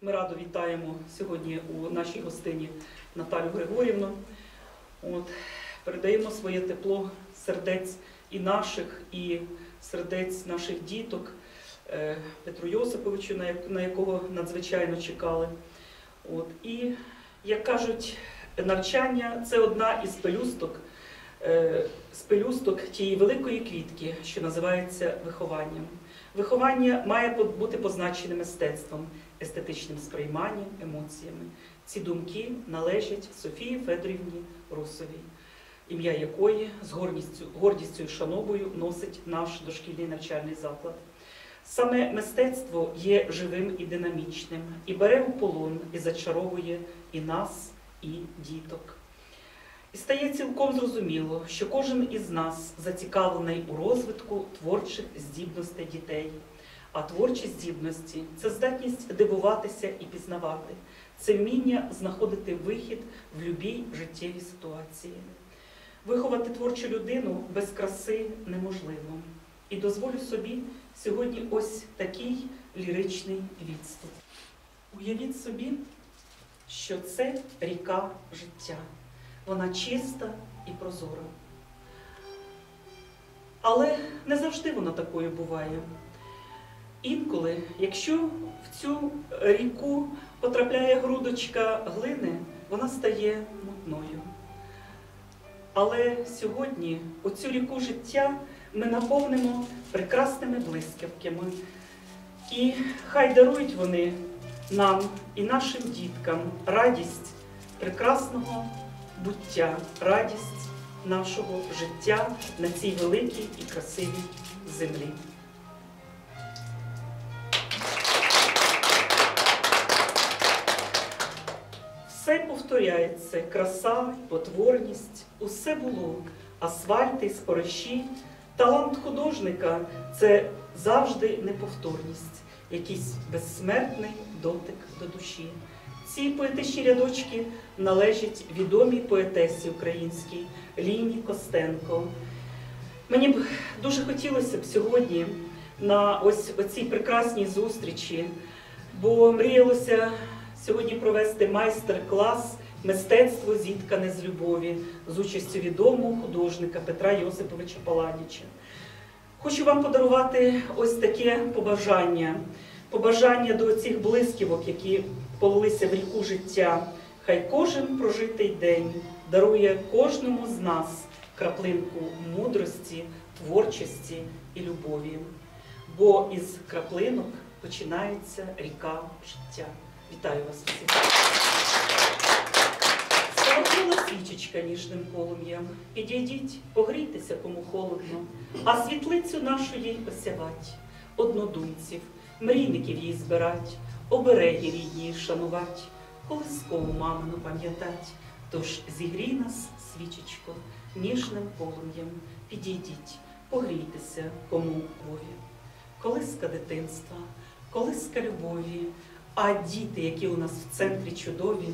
Ми радо вітаємо сьогодні у нашій гостині Наталю Григорівну. От, передаємо своє тепло сердець і наших, і сердець наших діток е, Петру Йосиповичу, на як- на якого надзвичайно чекали. От, і, як кажуть, навчання це одна із пелюсток, е, з пелюсток тієї великої квітки, що називається вихованням. Виховання має бути позначене мистецтвом, естетичним сприйманням, емоціями. Ці думки належать Софії Федорівні Русовій, ім'я якої з гордістю, гордістю і шановою носить наш дошкільний навчальний заклад. Саме мистецтво є живим і динамічним, і бере у полон, і зачаровує і нас, і діток. І стає цілком зрозуміло, що кожен із нас зацікавлений у розвитку творчих здібностей дітей. А творчі здібності це здатність дивуватися і пізнавати, це вміння знаходити вихід в любій життєвій ситуації. Виховати творчу людину без краси неможливо. І дозволю собі сьогодні ось такий ліричний відступ. Уявіть собі, що це ріка життя. Вона чиста і прозора. Але не завжди вона такою буває. Інколи, якщо в цю ріку потрапляє грудочка глини, вона стає мутною. Але сьогодні оцю ріку життя ми наповнимо прекрасними блискавками. І хай дарують вони нам і нашим діткам радість прекрасного буття, радість нашого життя на цій великій і красивій землі. Повторяється, краса, потворність, усе було, асфальти, спориші. Талант художника це завжди неповторність, якийсь безсмертний дотик до душі. Ці поетичні рядочки належать відомій поетесі українській Ліні Костенко. Мені б дуже хотілося б сьогодні на ось оцій прекрасній зустрічі, бо мріялося сьогодні провести майстер-клас мистецтво зіткане з любові з участю відомого художника Петра Йосиповича Паладіча. Хочу вам подарувати ось таке побажання, побажання до цих блисківок, які полилися в ріку життя. Хай кожен прожитий день дарує кожному з нас краплинку мудрості, творчості і любові. Бо із краплинок починається ріка життя. Вітаю вас усіх! Спалахнула свічечка ніжним полум'ям. Підійдіть, погрійтеся, кому холодно, а світлицю нашу їй осявать, однодумців, мрійників їй збирать, обереги рідні шанувать, колискову мамину пам'ятать. Тож зігрій нас, свічечко, ніжним полум'ям. Підійдіть, погрійтеся, кому Бові. Колиска дитинства, колиска любові, а діти, які у нас в центрі чудові.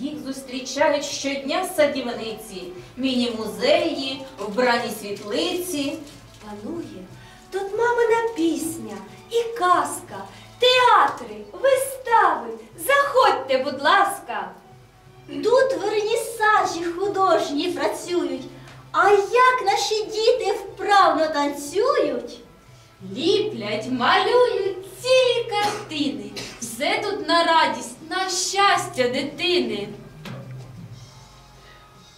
Їх зустрічають щодня садівниці, міні-музеї, вбрані світлиці. Панує тут мамина пісня і казка, театри, вистави. Заходьте, будь ласка. Тут вернісажі художні працюють. А як наші діти вправно танцюють? Ліплять, малюють цілі картини. Все тут на радість, на щастя дитини.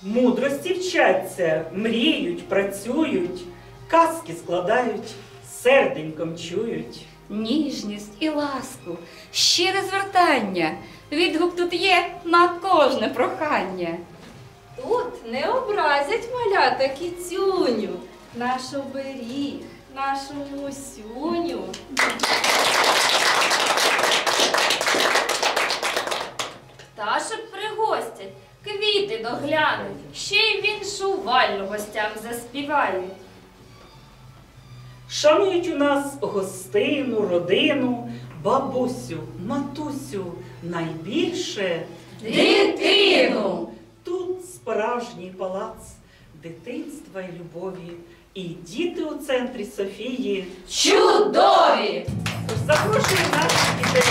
Мудрості вчаться, мріють, працюють, казки складають, серденьком чують. ніжність і ласку, щире звертання. Відгук тут є на кожне прохання. Тут не образять малята кіцюню, наш оберіг, нашу мусюню. Пташок пригостять, квіти доглянуть, ще й віншувальну гостям заспівають. Шанують у нас гостину, родину, бабусю, матусю, найбільше Дитину! тут справжній палац дитинства і любові. І діти у центрі Софії. Чудові! Запрошую наших дітей.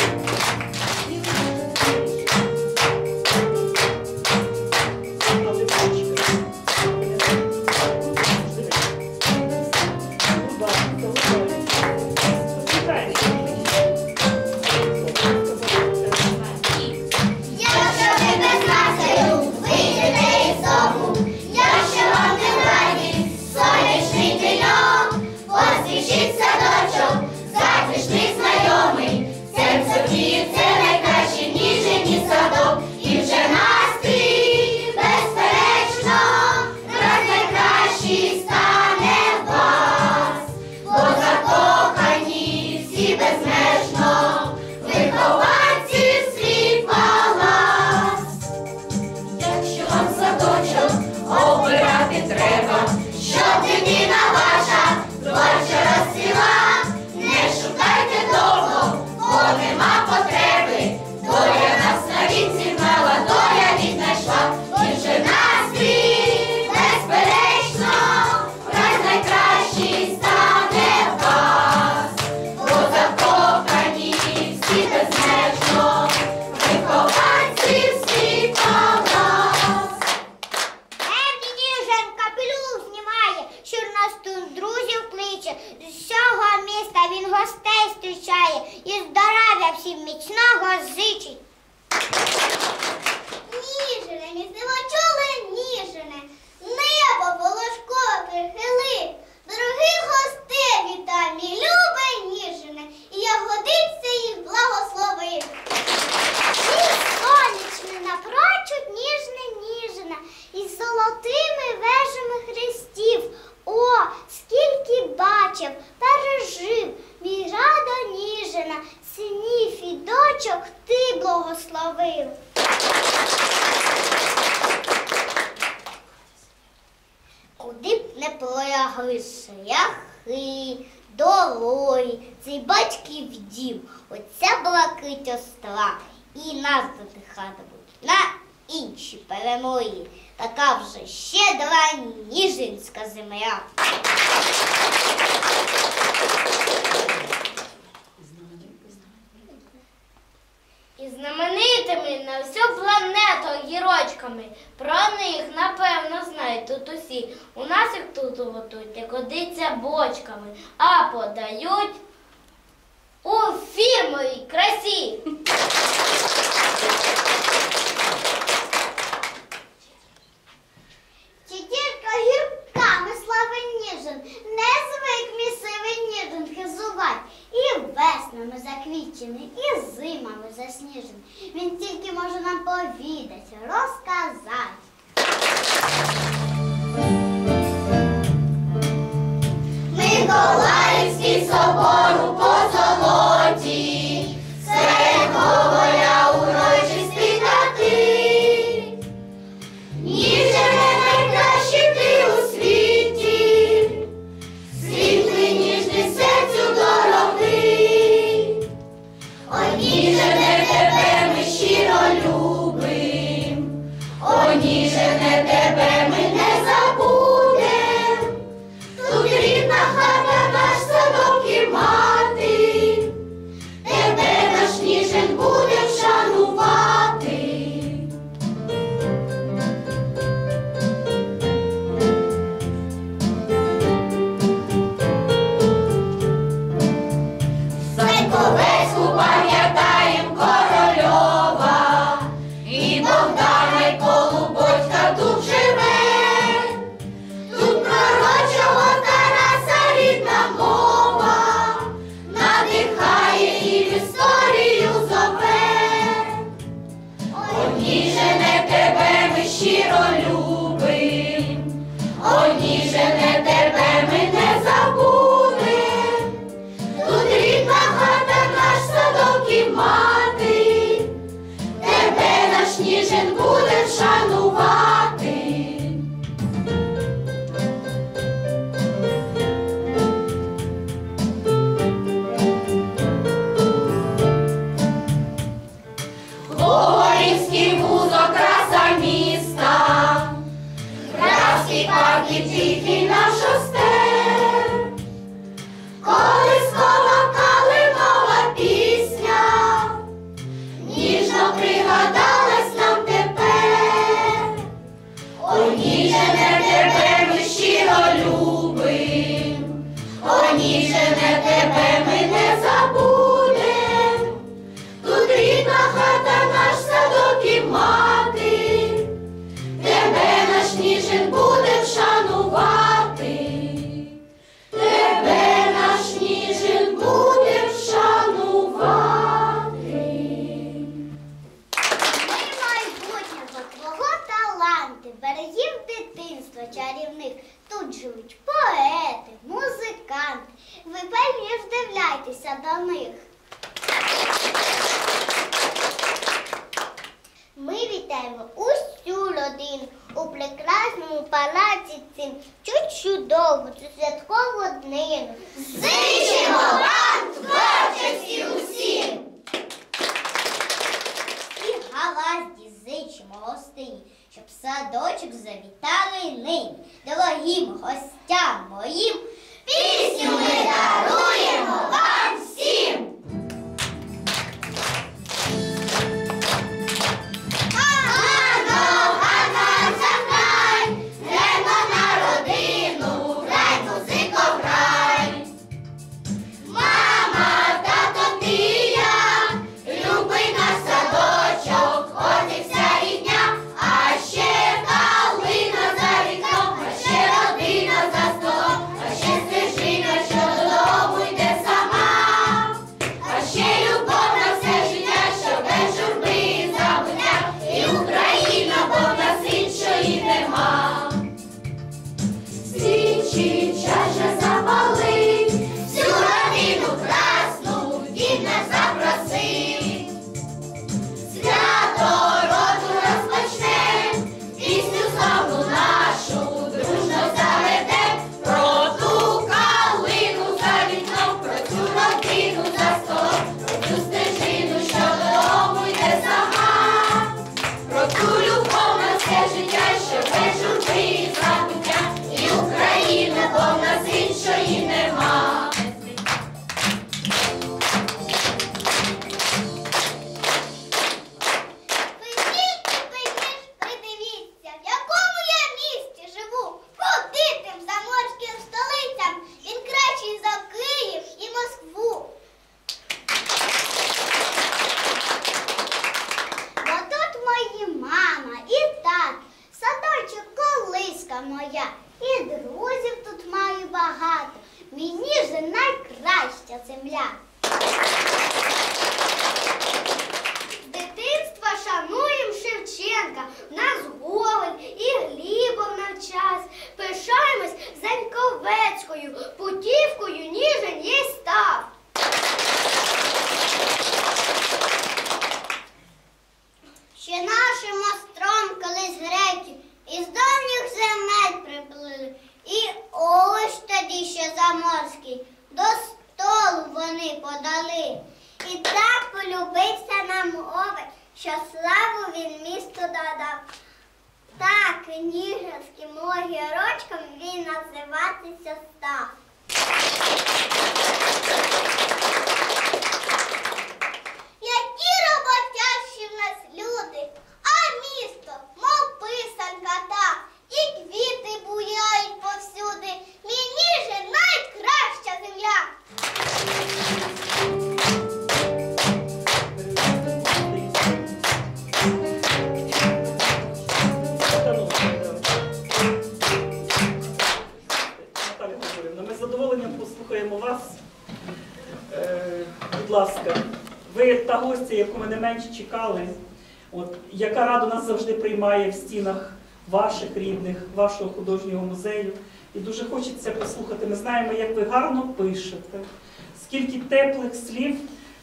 лягли шляхи, дороги, цей батьків дім, оця блакить остра, і нас задихатимуть на інші перемоги. Така вже щедра ніжинська земля. знаменитими на всю планету гірочками. Про них, напевно, знають тут усі. У нас їх тут готують, як годиться бочками, а подають у фірмовій красі. name. Ласка, ви та гостя, яку ми не менше чекали, от, яка рада нас завжди приймає в стінах ваших рідних, вашого художнього музею. І дуже хочеться послухати. Ми знаємо, як ви гарно пишете, скільки теплих слів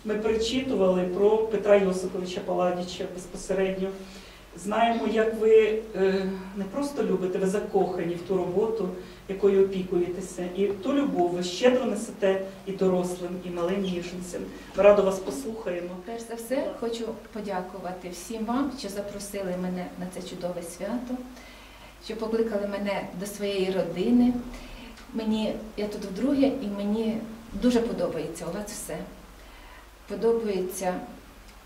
ми перечитували про Петра Йосиповича Паладіча безпосередньо. Знаємо, як ви е, не просто любите, ви закохані в ту роботу, якою опікуєтеся, і ту любов ви щедро несете і дорослим, і малим ніженцям. Ми радо вас послухаємо. Перш за все, хочу подякувати всім вам, що запросили мене на це чудове свято, що покликали мене до своєї родини. Мені, я тут вдруге, і мені дуже подобається у вас все. Подобаються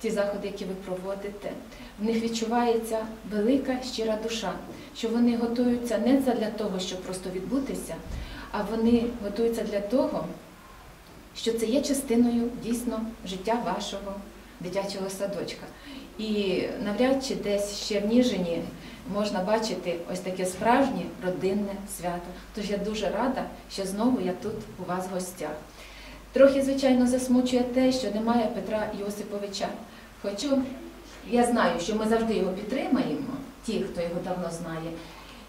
ті заходи, які ви проводите. В них відчувається велика щира душа, що вони готуються не для того, щоб просто відбутися, а вони готуються для того, що це є частиною дійсно життя вашого дитячого садочка. І навряд чи десь ще в Ніжині можна бачити ось таке справжнє родинне свято. Тож я дуже рада, що знову я тут у вас в гостях. Трохи, звичайно, засмучує те, що немає Петра Йосиповича. Хоча я знаю, що ми завжди його підтримаємо, ті, хто його давно знає.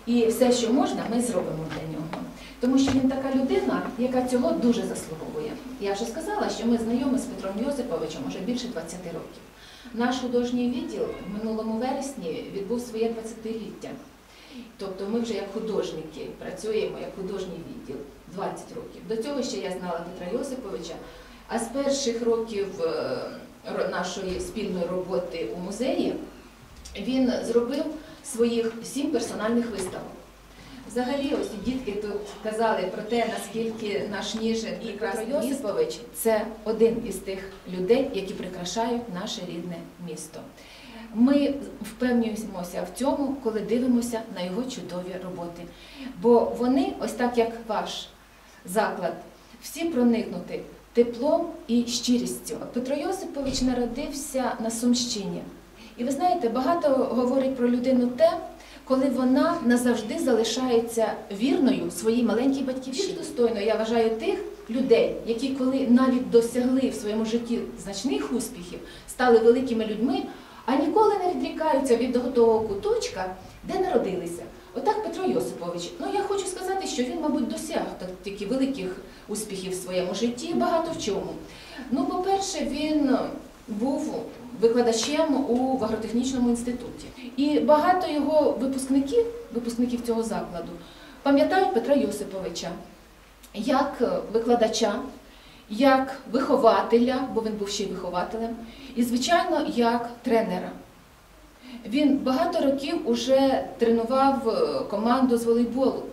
І все, що можна, ми зробимо для нього. Тому що він така людина, яка цього дуже заслуговує. Я вже сказала, що ми знайомі з Петром Йосиповичем вже більше 20 років. Наш художній відділ в минулому вересні відбув своє 20-ліття. Тобто ми вже як художники працюємо як художній відділ 20 років. До цього ще я знала Петра Йосиповича. А з перших років е, нашої спільної роботи у музеї він зробив своїх сім персональних виставок. Взагалі, ось дітки тут казали про те, наскільки наш Ніжин і Петро Йосипович це один із тих людей, які прикрашають наше рідне місто. Ми впевнюємося в цьому, коли дивимося на його чудові роботи. Бо вони, ось так як ваш заклад, всі проникнути теплом і щирістю. Петро Йосипович народився на Сумщині. І ви знаєте, багато говорить про людину те, коли вона назавжди залишається вірною своїй маленькій батьківщині. Достойно я вважаю тих людей, які коли навіть досягли в своєму житті значних успіхів, стали великими людьми, а ніколи не відрікаються від того куточка, де народилися. Отак Петро Йосипович. Ну я хочу сказати, що він, мабуть, досяг так- таки великих успіхів в своєму житті, багато в чому. Ну, по-перше, він був викладачем у агротехнічному інституті. І багато його випускників, випускників цього закладу, пам'ятають Петра Йосиповича як викладача, як вихователя, бо він був ще й вихователем, і, звичайно, як тренера. Він багато років уже тренував е, команду з волейболу.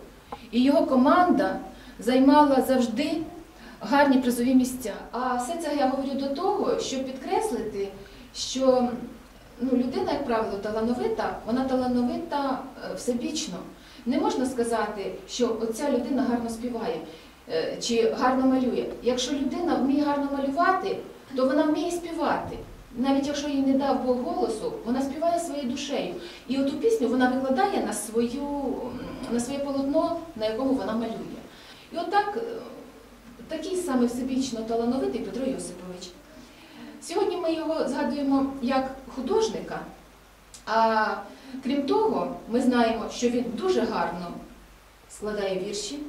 І його команда займала завжди гарні призові місця. А все це я говорю до того, щоб підкреслити, що ну, людина, як правило, талановита, вона талановита е, всебічно. Не можна сказати, що оця людина гарно співає е, чи гарно малює. Якщо людина вміє гарно малювати, то вона вміє співати. Навіть якщо їй не дав Бог голосу, вона співає своєю душею. І оту пісню вона викладає на, свою, на своє полотно, на якому вона малює. І отак, е, такий саме всебічно талановитий Петро Йосипович. Сьогодні ми його згадуємо як художника, а крім того, ми знаємо, що він дуже гарно складає вірші,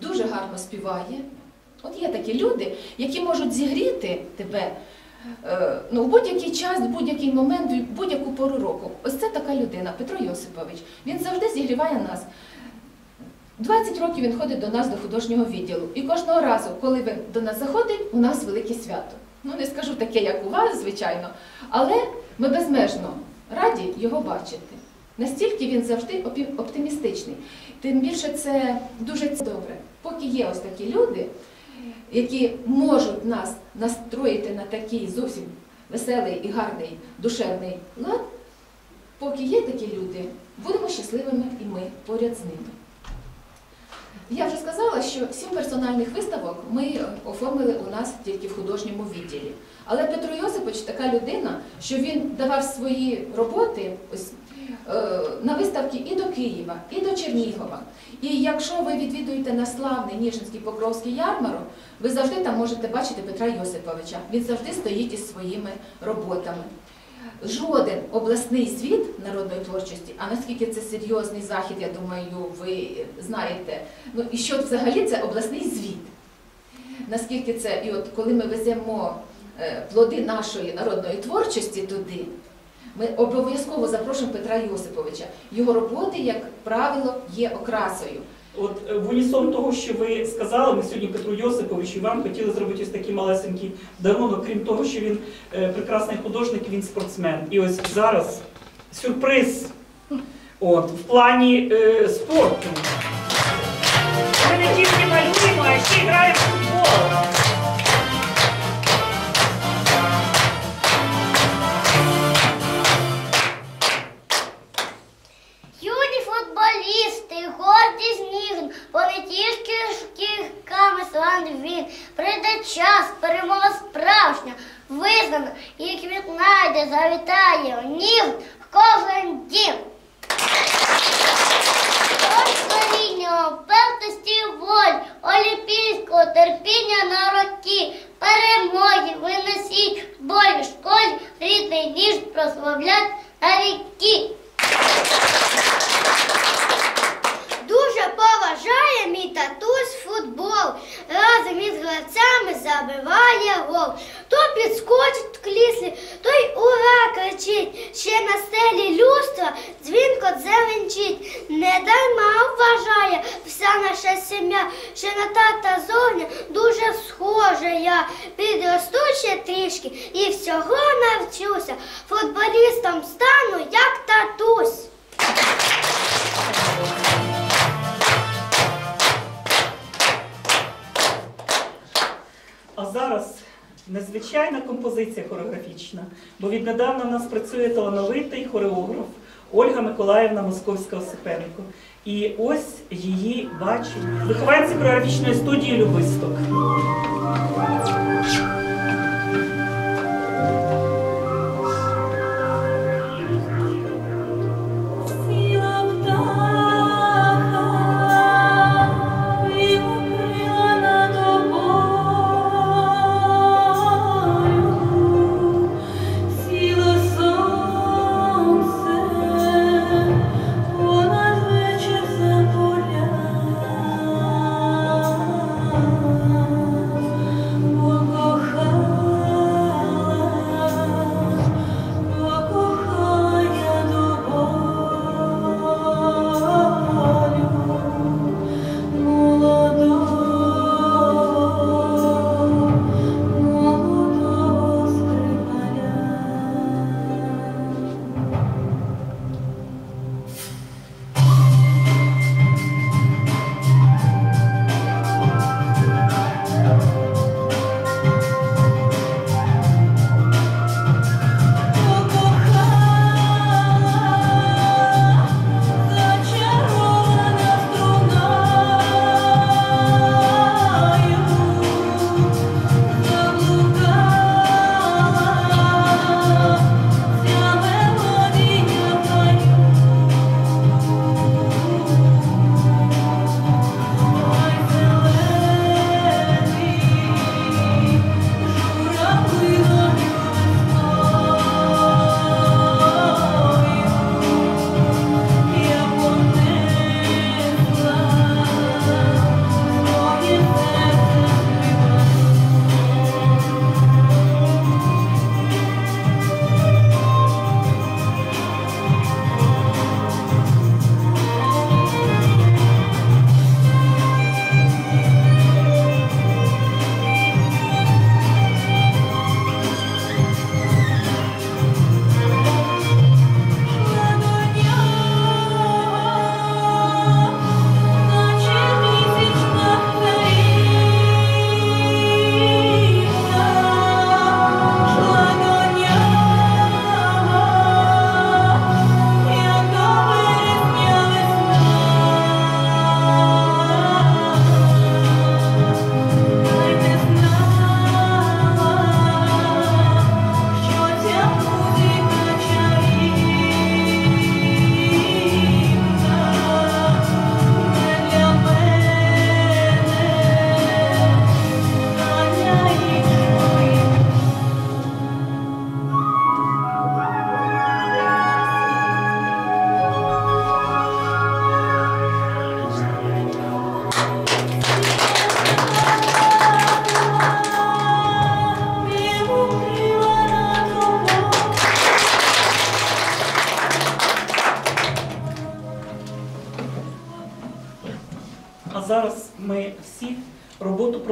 дуже гарно співає. От є такі люди, які можуть зігріти тебе ну, в будь-який час, в будь-який момент, в будь-яку пору року. Ось це така людина, Петро Йосипович. Він завжди зігріває нас. 20 років він ходить до нас до художнього відділу. І кожного разу, коли він до нас заходить, у нас велике свято. Ну, не скажу таке, як у вас, звичайно, але ми безмежно раді його бачити. Настільки він завжди оптимістичний. Тим більше це дуже добре. Поки є ось такі люди, які можуть нас настроїти на такий зовсім веселий і гарний душевний лад, поки є такі люди, будемо щасливими і ми поряд з ними. Я вже сказала, що сім персональних виставок ми е, оформили у нас тільки в художньому відділі. Але Петро Йосипович така людина, що він давав свої роботи ось, на виставки і до Києва, і до Чернігова. І якщо ви відвідуєте на славний Ніжинський Покровський ярмарок, ви завжди там можете бачити Петра Йосиповича. Він завжди стоїть із своїми роботами. Жоден обласний звіт народної творчості, а наскільки це серйозний захід, я думаю, ви знаєте. Ну і що взагалі це обласний звіт? Наскільки це, і от коли ми веземо е, плоди нашої народної творчості туди, ми обов'язково запрошуємо Петра Йосиповича. Його роботи, як правило, є окрасою. От е, в унісон того, що ви сказали, ми сьогодні Петру Йосиповичу вам хотіли зробити ось такий малесенький дарунок, крім того, що він е, прекрасний художник, він спортсмен. І ось зараз сюрприз от, в плані е, спорту. Ми не тільки малюємо, а ще граємо в футбол. Зараз незвичайна композиція хореографічна, бо віднедавна в нас працює талановитий хореограф Ольга Миколаївна Московська-Осипенко. І ось її бачення. Вихованці хореографічної студії Любисток.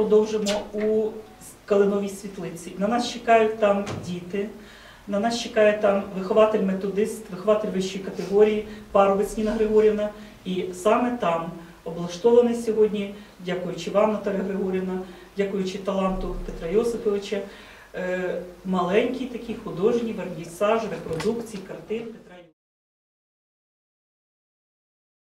Продовжимо у Калиновій світлиці. На нас чекають там діти, на нас чекає там вихователь-методист, вихователь вищої категорії, Паровець Ніна Григорівна. І саме там облаштований сьогодні, дякуючи вам, Наталя Григорівна, дякуючи таланту Петра Йосиповича, е, маленький такий художній вернісаж, репродукції, картин.